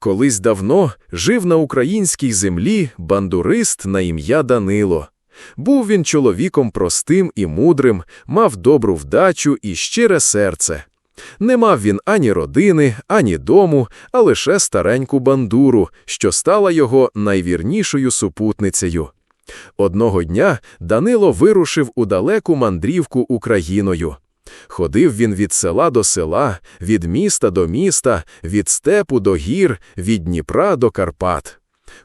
Колись давно жив на українській землі бандурист на ім'я Данило. Був він чоловіком простим і мудрим, мав добру вдачу і щире серце. Не мав він ані родини, ані дому, а лише стареньку бандуру, що стала його найвірнішою супутницею. Одного дня Данило вирушив у далеку мандрівку Україною. Ходив він від села до села, від міста до міста, від степу до гір, від Дніпра до Карпат.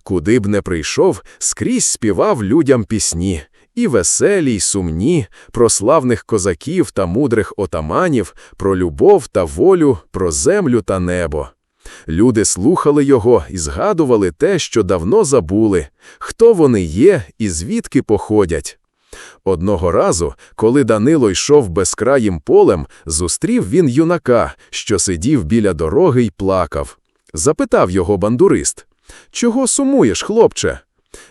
Куди б не прийшов, скрізь співав людям пісні, і веселі, й сумні, про славних козаків та мудрих отаманів, про любов та волю, про землю та небо. Люди слухали його і згадували те, що давно забули, хто вони є і звідки походять. Одного разу, коли Данило йшов безкраїм полем, зустрів він юнака, що сидів біля дороги й плакав. Запитав його бандурист Чого сумуєш, хлопче?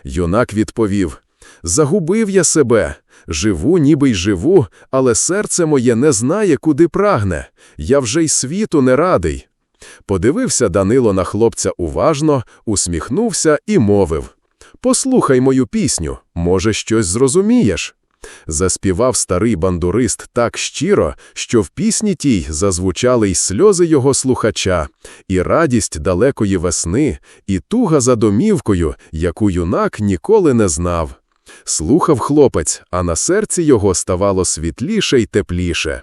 Юнак відповів Загубив я себе. Живу, ніби й живу, але серце моє не знає, куди прагне. Я вже й світу не радий. Подивився Данило на хлопця уважно, усміхнувся і мовив Послухай мою пісню, може, щось зрозумієш. Заспівав старий бандурист так щиро, що в пісні тій зазвучали й сльози його слухача, і радість далекої весни, і туга за домівкою, яку юнак ніколи не знав. Слухав хлопець, а на серці його ставало світліше й тепліше.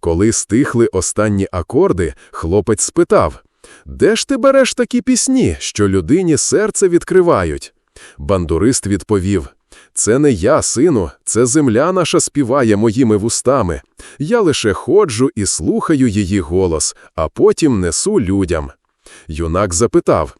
Коли стихли останні акорди, хлопець спитав Де ж ти береш такі пісні, що людині серце відкривають? Бандурист відповів Це не я, сину, це земля наша співає моїми вустами. Я лише ходжу і слухаю її голос, а потім несу людям. Юнак запитав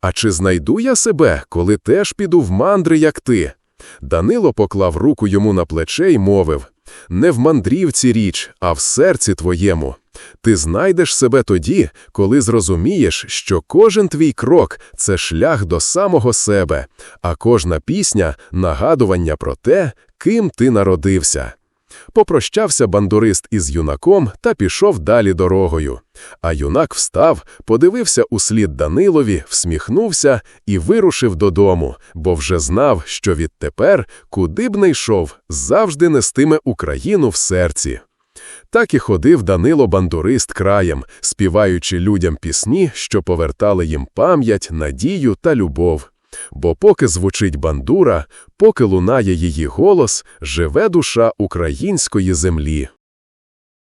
А чи знайду я себе, коли теж піду в мандри, як ти? Данило поклав руку йому на плече й мовив Не в мандрівці річ, а в серці твоєму. Ти знайдеш себе тоді, коли зрозумієш, що кожен твій крок це шлях до самого себе, а кожна пісня нагадування про те, ким ти народився. Попрощався бандурист із юнаком та пішов далі дорогою. А юнак встав, подивився услід Данилові, всміхнувся і вирушив додому, бо вже знав, що відтепер, куди б не йшов, завжди нестиме Україну в серці. Так і ходив Данило бандурист краєм, співаючи людям пісні, що повертали їм пам'ять, надію та любов. Бо поки звучить бандура, поки лунає її голос, живе душа української землі.